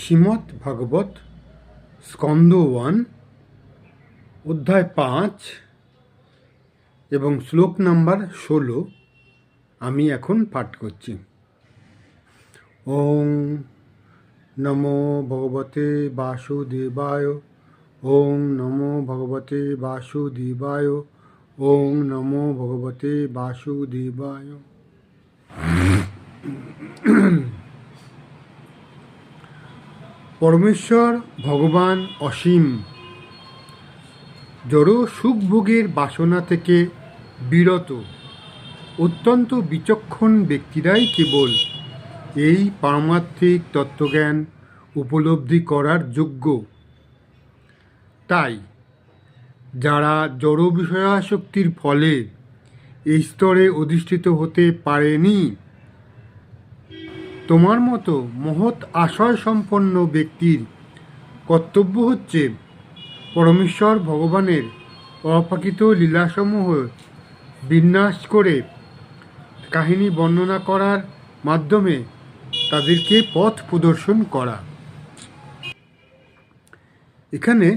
শ্রীমদ্ ভাগবত Skanda one, অধ্যায় পাঁচ এবং শ্লোক নাম্বার ষোলো। আমি এখন পাঠ করছি। ওং নমো ভগবতে বাসুদেবায় ওং নমো ভগবতে বাসুদেবায় ওং নমো ভগবতে বাসুদেবায়। পরমেশ্বর ভগবান অসীম। জড় সুখভোগের বাসনা থেকে বিরত। অত্যন্ত বিচক্ষণ ব্যক্তিরাই কেবল এই পারমার্থিক তত্ত্বজ্ঞান উপলব্ধি করার যোগ্য। তাই, যারা জড় বিষয়াসক্তির ফলে এই স্তরে অধিষ্ঠিত হতে পারেনি তোমার মতো মহৎ আশয় সম্পন্ন ব্যক্তির কর্তব্য হচ্ছে পরমেশ্বর ভগবানের অপ্রাকৃত লীলাসমূহ বিন্যাস করে কাহিনী বর্ণনা করার মাধ্যমে তাদেরকে পথ প্রদর্শন করা। এখানে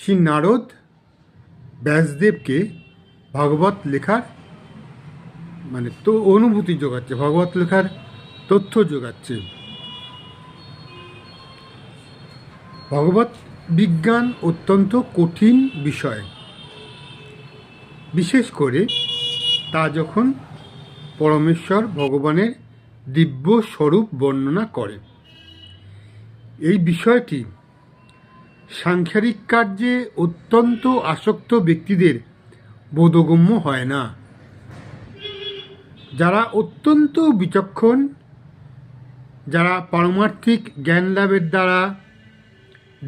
শ্রী নারদ ব্যাসদেবকে ভাগবত লেখার মানে তো অনুভূতি যোগাচ্ছে। ভগবত লেখার তথ্য যোগাচ্ছে। ভগবত বিজ্ঞান অত্যন্ত কঠিন বিষয়। বিশেষ করে তা যখন পরমেশ্বর ভগবানের দিব্য স্বরূপ বর্ণনা করে। এই বিষয়টি সাংসারিক কার্যে অত্যন্ত আসক্ত ব্যক্তিদের বোধগম্য হয় না। যারা অত্যন্ত বিচক্ষণ যারা পারমার্থিক জ্ঞান লাভের দ্বারা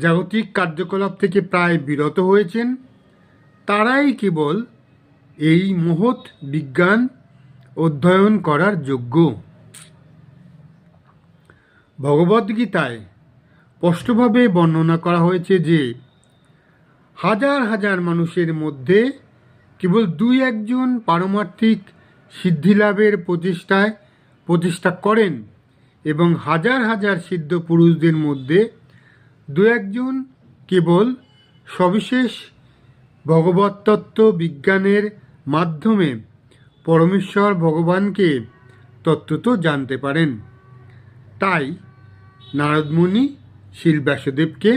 জাগতিক কার্যকলাপ থেকে প্রায় বিরত হয়েছেন, তারাই কেবল এই মহৎ বিজ্ঞান অধ্যয়ন করার যোগ্য। ভগবদ্গীতায় স্পষ্টভাবে বর্ণনা করা হয়েছে যে, হাজার হাজার মানুষের মধ্যে কেবল দুই একজন পারমার্থিক সিদ্ধিলাভের প্রচেষ্টায় প্রতিষ্ঠা করেন। এবং হাজার হাজার সিদ্ধ পুরুষদের মধ্যে দু একজন কেবল সবিশেষ ভগবতত্ত্ব বিজ্ঞানের মাধ্যমে পরমেশ্বর ভগবানকে তত্ত্বত জানতে পারেন। তাই নারদমুনি শিল ব্যাসদেবকে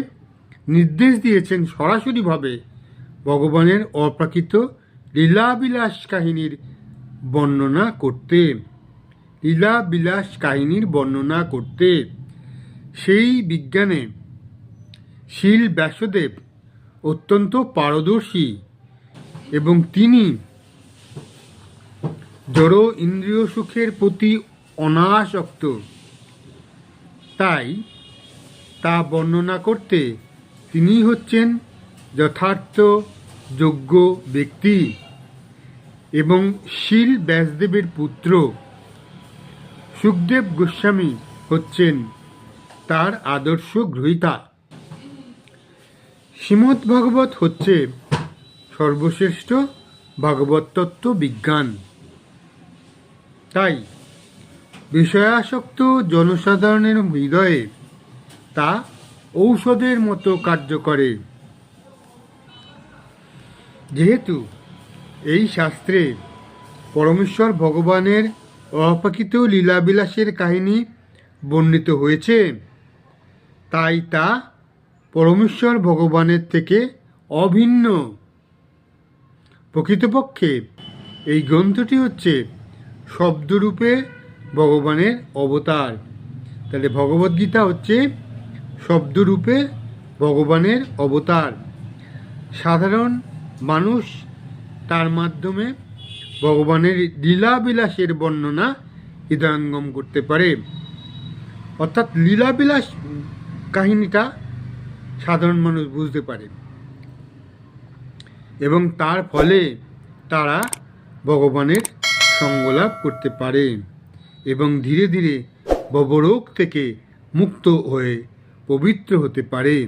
নির্দেশ দিয়েছেন সরাসরিভাবে ভগবানের অপ্রাকৃত লীলাবিলাস কাহিনীর বর্ণনা করতে। লীলা বিলাস কাহিনীর বর্ণনা করতে। সেই বিজ্ঞানে শিল ব্যাসদেব অত্যন্ত পারদর্শী এবং তিনি জড় ইন্দ্রিয় সুখের প্রতি অনাসক্ত। তাই তা বর্ণনা করতে তিনি হচ্ছেন যথার্থ যোগ্য ব্যক্তি এবং শিল ব্যাসদেবের পুত্র। সুখদেব গোস্বামী হচ্ছেন তার আদর্শ গ্রহীতা শ্রীমৎ ভাগবত হচ্ছে সর্বশ্রেষ্ঠ ভাগবত তত্ত্ব বিজ্ঞান। তাই বিষয়াসক্ত জনসাধারণের হৃদয়ে তা ঔষধের মতো কার্য করে। যেহেতু এই শাস্ত্রে পরমেশ্বর ভগবানের অপ্রাকৃত লীলাবিলাসের কাহিনী বর্ণিত হয়েছে। তাই তা পরমেশ্বর ভগবানের থেকে অভিন্ন। প্রকৃতপক্ষে এই গ্রন্থটি হচ্ছে শব্দরূপে ভগবানের অবতার। তাহলে ভগবদ্গীতা হচ্ছে শব্দরূপে ভগবানের অবতার। সাধারণ মানুষ তার মাধ্যমে ভগবানের লীলাবিলাসের বর্ণনা হৃদয়ঙ্গম করতে পারে। অর্থাৎ লীলাবিলাস কাহিনীটা সাধারণ মানুষ বুঝতে পারে। এবং তার ফলে তারা ভগবানের সঙ্গলাভ করতে পারে এবং ধীরে ধীরে ববরোগ থেকে মুক্ত হয়ে পবিত্র হতে পারে।